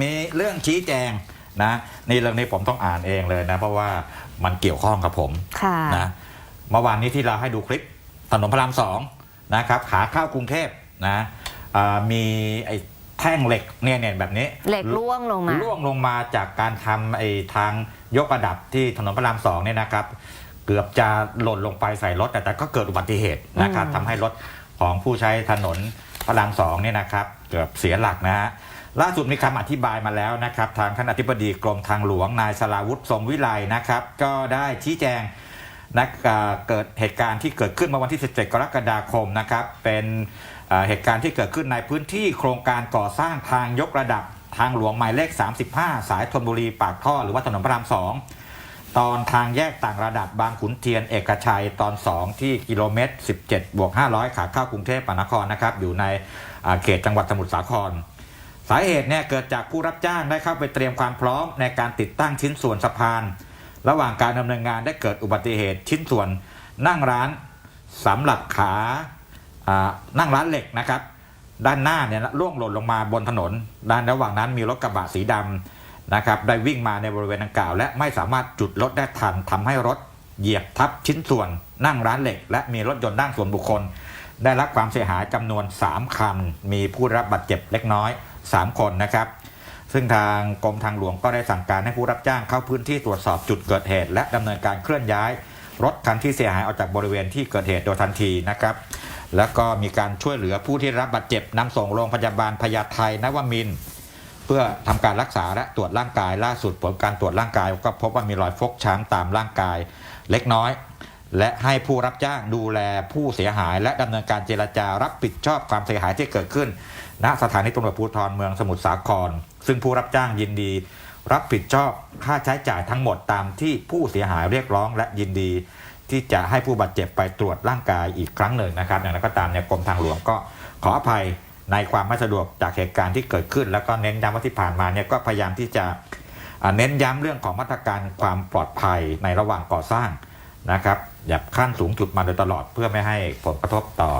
มีเรื่องชี้แจงนะนี่เรื่องนี้ผมต้องอ่านเองเลยนะ เพราะว่ามันเกี่ยวข้องกับผมค่ะนะเมื่อวานนี้ที่เราให้ดูคลิปถนนพระรามสองนะครับขาเข้ากรุงเทพนะอ่ามีไอ้แท่งเหล็กเนี่ยเนี่ยแบบนี้เหล็กร่วงลงมาร่วงลงมาจากการทำไอ้ทางยกระดับที่ถนนพระรามสองเนี่ยนะครับ เกือบจะหล่นลงไปใส่รถ แต่แต่ก็เกิดอุบัติเหตุนะครับอืมทำให้รถของผู้ใช้ถนนพระรามสองเนี่ยนะครับ เกือบเสียหลักนะฮะ ล่าสุดมีคำอธิบายมาแล้วนะครับ ทางท่านอธิบดีกรมทางหลวงนายสราวุฒิทรงวิไลนะครับ ก็ได้ชี้แจงนะเกิดเหตุการณ์ที่เกิดขึ้นเมื่อวันที่ 17 กรกฎาคมนะครับ เป็นเหตุการณ์ที่เกิดขึ้นในพื้นที่โครงการก่อสร้างทางยกระดับทางหลวงหมายเลข 35 สายธนบุรีปากท่อหรือว่าถนนพระรามสองตอนทางแยกต่างระดับบางขุนเทียนเอกชัยตอน 2 ที่กิโลเมตร 17บวก500 ขาเข้ากรุงเทพมหานครนะครับ อยู่ในเขตจังหวัดสมุทรสาคร สาเหตุเนี่ยเกิดจากผู้รับจ้างได้เข้าไปเตรียมความพร้อมในการติดตั้งชิ้นส่วนสะพาน ระหว่างการดำเนินงานได้เกิดอุบัติเหตุชิ้นส่วนนั่งร้านสำหรับขาอ่านั่งร้านเหล็กนะครับ ด้านหน้าเนี่ยร่วงหล่นลงมาบนถนน ด้านระหว่างนั้นมีรถกระบะสีดำนะครับได้วิ่งมาในบริเวณดังกล่าว และไม่สามารถจุดรถได้ทันทำให้รถเหยียบทับชิ้นส่วนนั่งร้านเหล็ก และมีรถยนต์นั่งส่วนบุคคล ได้รับความเสียหายจำนวน 3 คัน มีผู้รับบาดเจ็บเล็กน้อย 3 คนนะครับ ซึ่งทางกรมทางหลวงก็ได้สั่งการให้ผู้รับจ้างเข้าพื้นที่ตรวจสอบจุดเกิดเหตุ และดำเนินการเคลื่อนย้าย รถคันที่เสียหายออกจากบริเวณที่เกิดเหตุโดยทันทีนะครับ แล้วก็มีการช่วยเหลือผู้ที่รับบาดเจ็บนำส่งโรงพยาบาลพญาไทนวมินเพื่อทำการรักษาและตรวจร่างกายล่าสุดผลการตรวจร่างกาย ก็พบว่ามีรอยฟกช้ำตามร่างกาย เล็กน้อย และให้ผู้รับจ้างดูแลผู้เสียหาย และดำเนินการเจรจารับผิดชอบความเสียหายที่เกิดขึ้น ณสถานีตำรวจภูธรเมืองสมุทรสาคร ซึ่งผู้รับจ้างยินดี รับผิดชอบค่าใช้จ่ายทั้งหมดตามที่ผู้เสียหายเรียกร้องและยินดี ที่จะให้ผู้บาดเจ็บไปตรวจร่างกายอีกครั้งหนึ่งนะครับอย่างไรก็ตามเนี่ยกรมทางหลวงก็ขออภัยในความไม่สะดวกจากเหตุการณ์ที่เกิดขึ้น แล้วก็เน้นย้ำว่าที่ผ่านมาเนี่ยก็พยายามที่จะเน้นย้ำเรื่องของมาตรการความปลอดภัยในระหว่างก่อสร้าง นะครับอย่าขั้นสูงจุดมาโดยตลอดเพื่อไม่ให้ผลกระทบต่อ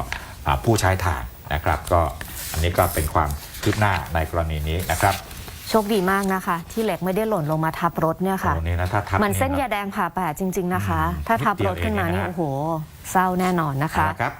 อาผู้ใช้ทางนะครับ ก็อันนี้ก็เป็นความคืบหน้าในกรณีนี้นะครับโชคดีมากนะคะ ที่เหล็กไม่ได้หล่นลงมาทับรถเนี่ยค่ะโอ้นี่นะถ้าทับมันเส้นะยาแดงผ่าแปดจริง ๆนะคะอืมถ้าทับนิดเดีรยวถขึ้นมาเองนี่นะฮะโอ้โหเศร้าแน่นอนนะคะเอาละครับ